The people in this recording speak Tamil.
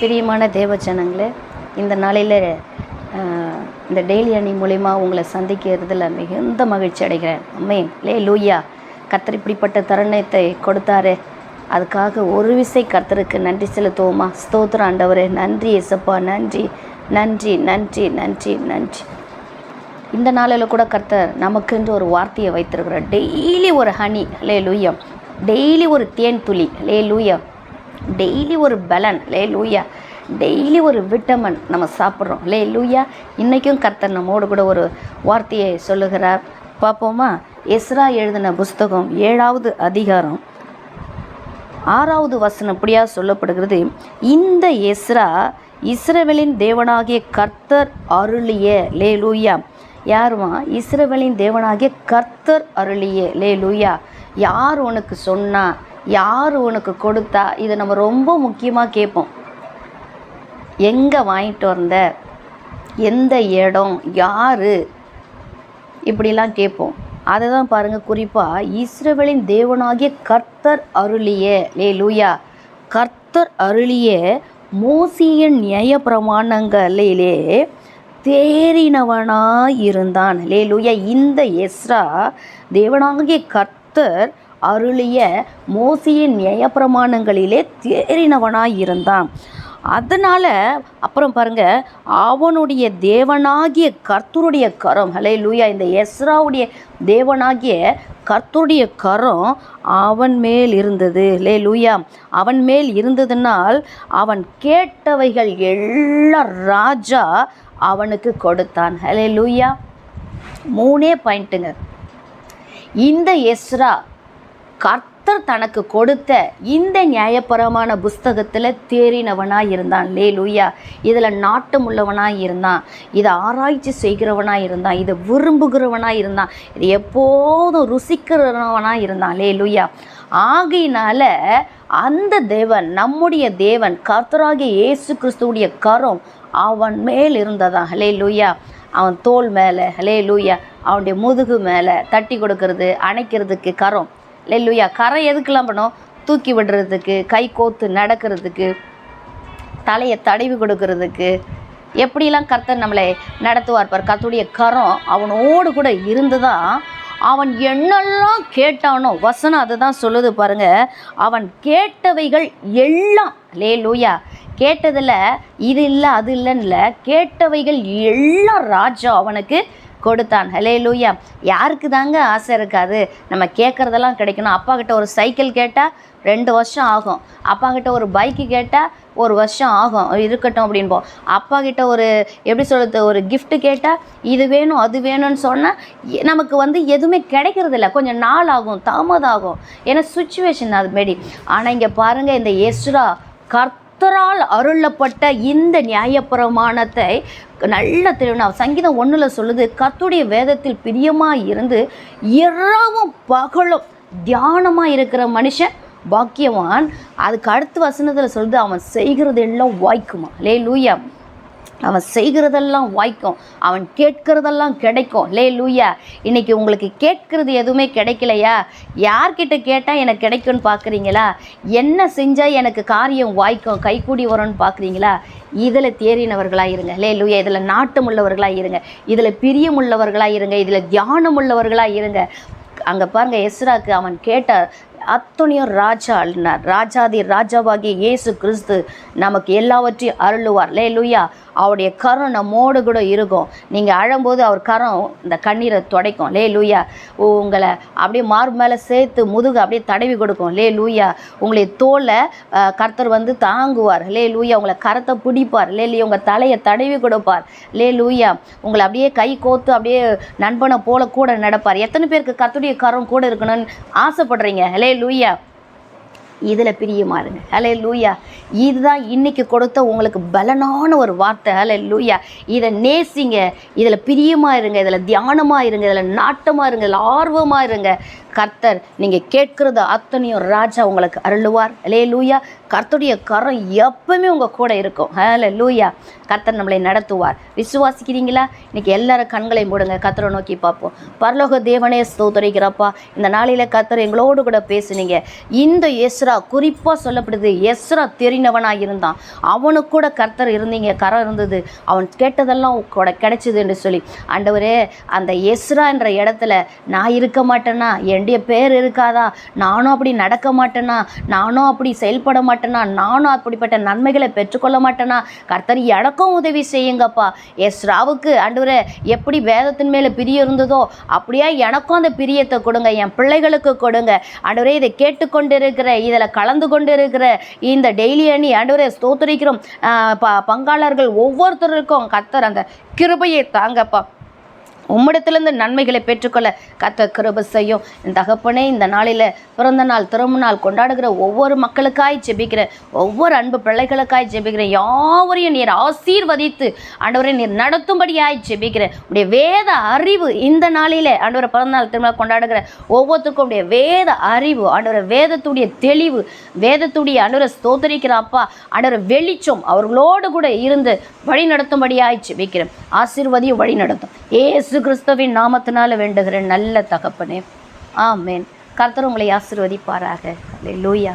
பிரியமான தேவச்சனங்களே இந்த நாளையில் இந்த டெய்லி அணி மூலிமா உங்களை சந்திக்கிறதுல மிகுந்த மகிழ்ச்சி அடைகிறேன். அம்மே லே லூயா கர்த்தர் இப்படிப்பட்ட தருணத்தை கொடுத்தாரு. அதுக்காக ஒரு விசை கர்த்தருக்கு நன்றி செலுத்துவோமா? ஸ்தோத்திரம் ஆண்டவர். நன்றி எசப்பா நன்றி நன்றி நன்றி நன்றி நன்றி. இந்த நாளில் கூட கர்த்தர் நமக்குன்ற ஒரு வார்த்தையை வைத்திருக்கிறார். டெய்லி ஒரு ஹனி லே லூயம் டெய்லி ஒரு தேன் துளி. லே லூயம் டெய்லி ஒரு பலன். லே லூயா டெய்லி ஒரு விட்டமின் நம்ம சாப்பிட்றோம். லே லூயா இன்றைக்கும் கர்த்தர் நம்மோடு கூட ஒரு வார்த்தையை சொல்லுகிறார். பார்ப்போமா? எஸ்ரா எழுதின புஸ்தகம் ஏழாவது அதிகாரம் ஆறாவது வசனம் இப்படியா சொல்லப்படுகிறது. இந்த எஸ்ரா இஸ்ரவேலின் தேவனாகிய கர்த்தர் அருளிய லே லூயா யாருமா? இஸ்ரவேலின் தேவனாகிய கர்த்தர் அருளிய லே லூயா யார் உனக்கு சொன்னா? யார் உனக்கு கொடுத்தா? இதை நம்ம ரொம்ப முக்கியமாக கேட்போம். எங்கே வாங்கிட்டு வந்த? எந்த இடம்? யார்? இப்படிலாம் கேட்போம். அதை தான் பாருங்கள் குறிப்பாக இஸ்ரவேலின் தேவனாகிய கர்த்தர் அருளிய லே லூயா கர்த்தர் அருளிய மோசியின் நியாய பிரமாணங்களிலே தேறினவனாயிருந்தான். லே லூயா இந்த எஸ்ரா தேவனாகிய கர்த்தர் அருளிய மோசியின் நியாயப்பிரமாணங்களிலே தேறினவனாய் இருந்தான். அதனால் அப்புறம் பாருங்க அவனுடைய தேவனாகிய கர்த்தருடைய கரம் ஹலே லூயா இந்த எஸ்ராவுடைய தேவனாகிய கர்த்தருடைய கரம் அவன் மேல் இருந்தது லே லூயா அவன் மேல் இருந்ததுனால் அவன் கேட்டவைகள் எல்லாம் ராஜா அவனுக்கு கொடுத்தான் ஹலே லூயா மூணே பாயிண்ட்டுங்க இந்த எஸ்ரா கர்த்தர் தனக்கு கொடுத்த இந்த நியாயபரமான புஸ்தகத்தில் தேறினவனாக இருந்தான். லே லூயா இதில் நாட்டம் உள்ளவனாக இருந்தான். இதை ஆராய்ச்சி செய்கிறவனாக இருந்தான். இதை விரும்புகிறவனாக இருந்தான். இது எப்போதும் ருசிக்கிறவனாக இருந்தான். லே லூயா ஆகையினால அந்த தேவன் நம்முடைய தேவன் கர்த்தராகிய இயேசு கிறிஸ்துவுடைய கரம் அவன் மேல் இருந்ததா? ஹலே லூயா அவன் தோல் மேலே. ஹலே லூயா அவனுடைய முதுகு மேலே தட்டி கொடுக்கறது அணைக்கிறதுக்கு கரம். லெல்லுயா கரை எதுக்கெல்லாம் பண்ணோம்? தூக்கி விடுறதுக்கு கை கோத்து நடக்கிறதுக்கு தலையை தடவி கொடுக்கறதுக்கு. எப்படிலாம் கர்த்தர் நம்மளை நடத்துவார் பார்? கத்துடைய கரம் அவனோடு கூட இருந்து தான் அவன் என்னெல்லாம் கேட்டானோ வசனம் அதை தான் சொல்லுது பாருங்க. அவன் கேட்டவைகள் எல்லாம் லே லூயா கேட்டதில் இது இல்லை அது இல்லைன்னு இல்லை. கேட்டவைகள் எல்லாம் ராஜா அவனுக்கு கொடுத்தான். ஹலே லூயா யாருக்கு தாங்க ஆசை இருக்காது? நம்ம கேட்குறதெல்லாம் கிடைக்கணும். அப்பா கிட்ட ஒரு சைக்கிள் கேட்டால் ரெண்டு வருஷம் ஆகும். அப்பா கிட்ட ஒரு பைக்கு கேட்டால் ஒரு வருஷம் ஆகும். இருக்கட்டும் அப்படின்போம். அப்பா கிட்ட ஒரு எப்படி சொல்கிறது ஒரு கிஃப்ட்டு கேட்டால் இது வேணும் அது வேணும்னு சொன்னால் நமக்கு வந்து எதுவுமே கிடைக்கிறதில்ல. கொஞ்சம் நாள் ஆகும் தாமதம் ஆகும் ஏன்னா சுச்சுவேஷன் அது மாரி. ஆனால் இங்கே பாருங்கள் இந்த எஸ்ரா கர்த்தரால் அருளப்பட்ட இந்த நியாயப்பிரமாணத்தை நல்ல திருநாள் சங்கீதம் ஒன்றில் சொல்லுது கத்துடைய வேதத்தில் பிரியமாக இருந்து இரவும் பகலும் தியானமாக இருக்கிற மனுஷன் பாக்கியவான். அதுக்கு அடுத்த வசனத்தில் சொல்லுது அவன் செய்கிறது எல்லாம் வாய்க்குமா? லே லூயா அவன் செய்கிறதெல்லாம் வாய்க்கும். அவன் கேட்கிறதெல்லாம் கிடைக்கும். லே லூயா இன்னைக்கு உங்களுக்கு கேட்கறது எதுவுமே கிடைக்கலையா? யார்கிட்ட கேட்டால் எனக்கு கிடைக்கும்னு பார்க்குறீங்களா என்ன செஞ்சால் எனக்கு காரியம் வாய்க்கும்? கைக்கூடி வரும்னு பார்க்குறீங்களா இதில் தேறினவர்களாக இருங்க. லே லூயா இதில் நாட்டம் உள்ளவர்களாக இருங்க. இதில் பிரியமுள்ளவர்களாக இருங்க. இதில் தியானம் உள்ளவர்களாக இருங்க. அங்கே பாருங்கள் எஸ்ராக்கு அவன் கேட்ட அத்தனையும் ராஜா அழுனார் ராஜாதி ராஜாவாகிய இயேசு கிறிஸ்து நமக்கு எல்லாவற்றையும் அருளுவார். லே லூயா அவருடைய கரம் நம்மோடு கூட இருக்கும். நீங்கள் அழும்போது அவர் கரம் இந்த கண்ணீரை துடைக்கும். லே லூயா உங்களை அப்படியே மார்பு மேலே சேர்த்து முதுகு அப்படியே தடவி கொடுக்கும். லே லூயா உங்களை தோலை கர்த்தர் வந்து தாங்குவார். லே லூயா உங்களை கரத்தை பிடிப்பார். லே லூயா உங்கள் தலையை தடவி கொடுப்பார். லே லூயா உங்களை அப்படியே கை கோத்து அப்படியே நண்பனை போல கூட நடப்பார். எத்தனை பேருக்கு கத்துடைய கரம் கூட இருக்கணும்னு ஆசைப்படுறீங்க? லே லூயா இதில் பிரியமாக இருங்க ஹலே லூயா இதுதான் இன்னைக்கு கொடுத்த உங்களுக்கு பலனான ஒரு வார்த்தை. ஹலே லூயா இதை நேசிங்க. இதில் பிரியமாக இருங்க இதில் தியானமாக இருங்க இதில் நாட்டமாக இருங்க இதில் ஆர்வமாக இருங்க கர்த்தர் நீங்கள் கேட்குறது அத்தனையும் ராஜா உங்களுக்கு அருளுவார். லே லூயா கர்த்தருடைய கரம் எப்பவுமே உங்கள் கூட இருக்கும். ஹலே லூயா கர்த்தர் நம்மளை நடத்துவார். விசுவாசிக்கிறீங்களா? இன்னைக்கு எல்லாரும் கண்களை மூடுங்க. கர்த்தரை நோக்கி பார்ப்போம். பரலோக தேவனே ஸ்தோத்தரிக்கிறப்பா. இந்த நாளையில் கர்த்தர் எங்களோடு கூட பேசுனீங்க. இந்த எஸ்ரா குறிப்பாக சொல்லப்படுது. எஸ்ரா தெரிந்தவனாக இருந்தான். அவனுக்கு கூட கர்த்தர் இருந்தீங்க. கரம் இருந்தது. அவன் கேட்டதெல்லாம் கூட கிடைச்சிது என்று சொல்லி. ஆண்டவரே அந்த எஸ்ரா என்ற இடத்துல நான் இருக்க மாட்டேன்னா என்னுடைய பேர் இருக்காதா? நானும் அப்படி நடக்க மாட்டேனா? நானும் அப்படி செயல்பட மாட்டேனா? நானும் அப்படிப்பட்ட நன்மைகளை பெற்றுக்கொள்ள மாட்டேனா? கர்த்தர் எனக்கும் உதவி செய்யுங்கப்பா. எஸ்ராவுக்கு ஆண்டவரே எப்படி வேதத்தின் மேலே பிரியம் இருந்ததோ அப்படியே எனக்கும் அந்த பிரியத்தை கொடுங்க. என் பிள்ளைகளுக்கு கொடுங்க. ஆண்டவரே இதை கேட்டுக்கொண்டிருக்கிற இதில் கலந்து கொண்டு இருக்கிற இந்த டெய்லி அணி ஆண்டவரே ஸ்தோத்திரிக்கிறோம். ப பங்காளர்கள் ஒவ்வொருத்தருக்கும் கர்த்தர் அந்த கிருபையை தாங்கப்பா. உம்மிடத்திலிருந்து நன்மைகளை பெற்றுக்கொள்ள கத்த கிருப செய்யும். என் தகப்பனே இந்த நாளில் பிறந்த நாள் திரும்ப நாள் கொண்டாடுகிற ஒவ்வொரு மக்களுக்காய் ஜெபிக்கிற ஒவ்வொரு அன்பு பிள்ளைகளுக்காய் ஜெபிக்கிற யாவரையும் நீர் ஆசீர்வதித்து ஆண்டவரை நீர் நடத்தும்படியாய் ஜெபிக்கிற உடைய வேத அறிவு இந்த நாளில் ஆண்டவரை பிறந்தநாள் திருமணம் கொண்டாடுகிற ஒவ்வொருத்தருக்கும் உடைய வேத அறிவு ஆண்டவரை வேதத்துடைய தெளிவு வேதத்துடைய ஆண்டவரை ஸ்தோத்தரிக்கிற அப்பா ஆண்டவரை வெளிச்சம் அவர்களோடு கூட இருந்து வழி நடத்தும்படியாய் ஜெபிக்கிறேன். ஆசீர்வதியும் வழி நடத்தும் ஏசு கிறிஸ்துவின் நாமத்தினால வேண்டுகிறேன் நல்ல தகப்பனே. ஆமேன். கர்த்தர் உங்களை ஆசிர்வதிப்பாராக. லூயா